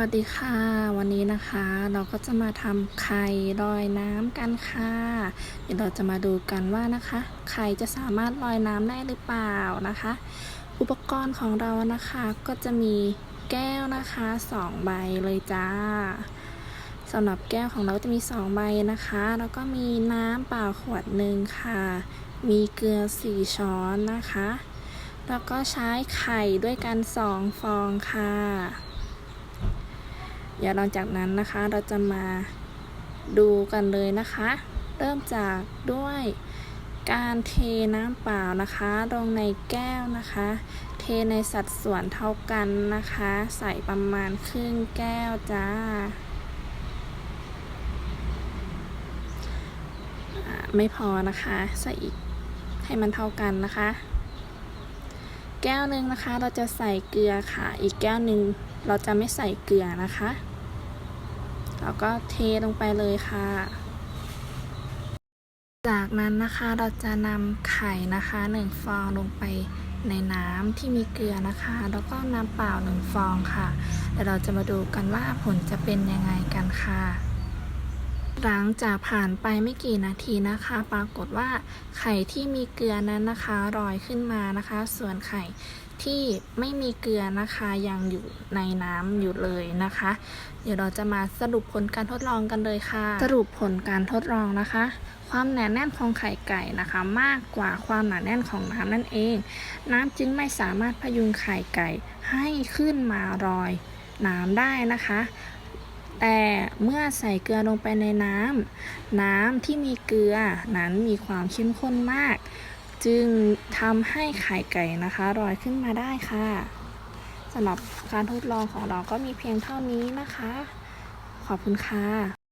วัสดีค่ะ วันนี้นะคะเราก็จะมาทำไข่ลอยน้ำกันค่ะ เดี๋ยวเราจะมาดูกันว่านะคะ ไข่จะสามารถลอยน้ำได้หรือเปล่านะคะ อุปกรณ์ของเรานะคะก็จะมีแก้วนะคะสองใบเลยจ้าสำหรับแก้วของเราจะมีสองใบนะคะ แล้วก็มีน้ำเปล่าขวดหนึ่งค่ะ มีเกลือสี่ช้อนนะคะ แล้วก็ใช้ไข่ด้วยกันสองฟองค่ะ ดี๋ยวหลังจากนั้นนะคะเราจะมาดูกันเลยนะคะ เริ่มจากด้วยการเทน้ำเปล่านะคะ ลงในแก้วนะคะ เทในสัดส่วนเท่ากันนะคะ ใส่ประมาณครึ่งแก้วจ้าอ่าไม่พอนะคะ ใส่อีกให้มันเท่ากันนะคะ แก้วหนึ่งนะคะเราจะใส่เกลือค่ะ อีกแก้วหนึ่งเราจะไม่ใส่เกลือนะคะ แล้วก็เทลงไปเลยค่ะ จากนั้นนะคะเราจะนำไข่นะคะหนึ่งฟองลงไปในน้ำที่มีเกลือนะคะ แล้วก็น้ำเปล่าหนึ่งฟองค่ะเดี๋ยวเราจะมาดูกันว่าผลจะเป็นยังไงกันค่ะ หลังจากผ่านไปไม่กี่นาทีนะคะ ปรากฏว่าไข่ที่มีเกลือนั้นนะคะลอยขึ้นมานะคะ ส่วนไข่ที่ไม่มีเกลือนะคะยังอยู่ในน้ำอยู่เลยนะคะ เดี๋ยวเราจะมาสรุปผลการทดลองกันเลยค่ะ สรุปผลการทดลองนะคะ ความหนาแน่นของไข่ไก่นะคะ มากกว่าความหนาแน่นของน้ำนั่นเอง น้ำจึงไม่สามารถพยุงไข่ไก่ให้ขึ้นมาลอยน้ำได้นะคะ แต่เมื่อใส่เกลือลงไปในน้ำน้ำที่มีเกลือนั้นมีความเข้มข้นมาก จึงทำให้ไข่ไก่นะคะลอยขึ้นมาได้ค่ะสำหรับการทดลองของเราก็มีเพียงเท่านี้นะคะ ขอบคุณค่ะ